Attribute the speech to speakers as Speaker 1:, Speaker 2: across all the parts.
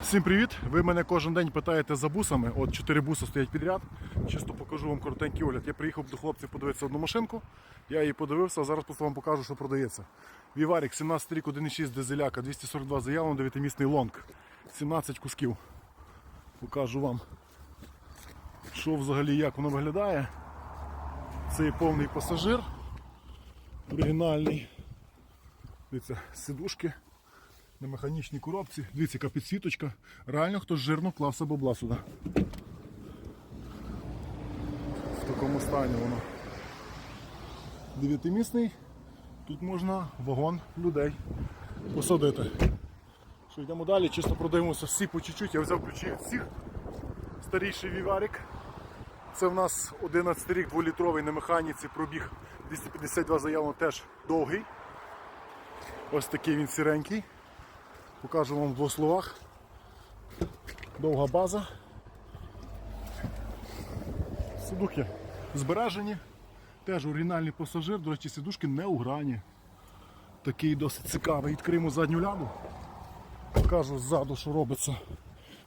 Speaker 1: Всім привіт! Ви мене кожен день питаєте за бусами. От чотири буси стоять підряд. Чисто покажу вам коротенький огляд. Я приїхав до хлопців подивитися одну машинку. Я її подивився, а зараз просто вам покажу, що продається. Віварік, 17 рік, 1,6 дизеляка, 242 заявлено, 9-місний лонг. 17 кусків. Покажу вам, що взагалі як воно виглядає. Це є повний пасажир. Оригінальний. Дивіться, сидушки на механічній коробці. Дивіться, яка підсвіточка. Реально хтось жирно клався бабла сюди. В такому стані воно. Дев'ятимісний. Тут можна вагон людей посадити. Що йдемо далі, чисто продаємося всі по чуть-чуть. Я взяв ключі від всіх. Старіший віварик. Це в нас 11 рік 2-літровий на механіці, пробіг 252 заявлено теж довгий. Ось такий він сіренький. Покажу вам в двох словах. Довга база. Сидухи збережені. Теж оригінальний пасажир, до речі, сидушки не у грані. Такий досить цікавий. Відкриємо задню ляду. Покажу ззаду, що робиться.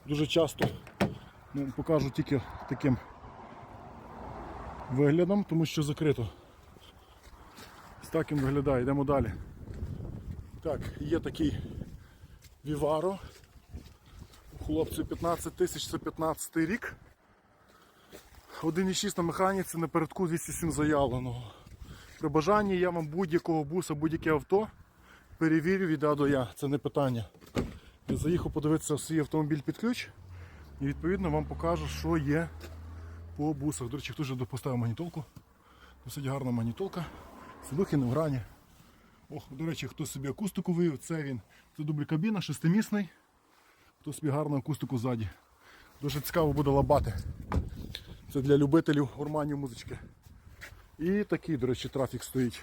Speaker 1: Дуже часто ну, покажу тільки таким виглядом, тому що закрито. Ось так він виглядає, йдемо далі. Так, є такий Віваро. У хлопців 15 тисяч, це 15 рік. 1,6 на механіці напередку 207 заявленого. При бажанні я вам будь-якого буса, будь-яке авто перевірю від А до Я, це не питання. Я заїхав подивитися свій автомобіль під ключ і відповідно вам покажу, що є по бусах. До речі, хтось вже поставив магнітолку. Досить гарна магнітолка. Сидухи не в грані. Ох, до речі, хто собі акустику вивів, це він. Це дубль кабіна, шестимісний. Хто собі гарну акустику ззаді. Дуже цікаво буде лабати. Це для любителів гурманів музички. І такий, до речі, трафік стоїть.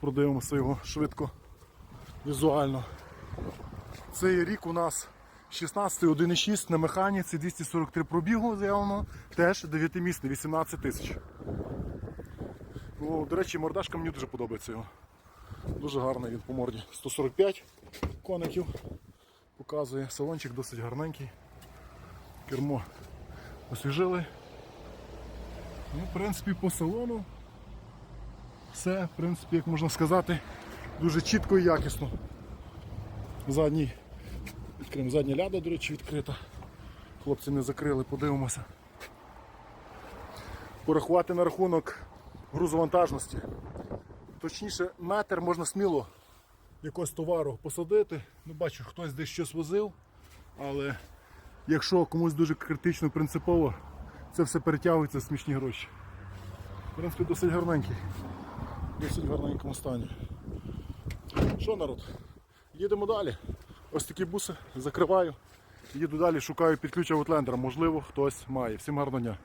Speaker 1: Продивимося його швидко, візуально. Цей рік у нас 16 1,6 на механіці, 243 пробігу заявлено, теж 9-місний, 18 тисяч. Ну, До речі, мордашка мені дуже подобається його. Дуже гарний він по морді. 145 коників показує. Салончик досить гарненький. Кермо освіжили. Ну, в принципі, по салону все, в принципі, як можна сказати, дуже чітко і якісно. Задній, відкриємо задня ляда, до речі, відкрита. Хлопці не закрили, подивимося. Порахувати на рахунок грузовантажності. Точніше, метр можна сміло якогось товару посадити. Ну, бачу, хтось десь щось возив, але якщо комусь дуже критично принципово, це все перетягується в смішні гроші. В принципі, досить гарненький. Досить гарненькому стані. Що народ? Їдемо далі. Ось такі буси закриваю. Їду далі, шукаю під ключ аутлендера. Можливо, хтось має. Всім гарного дня.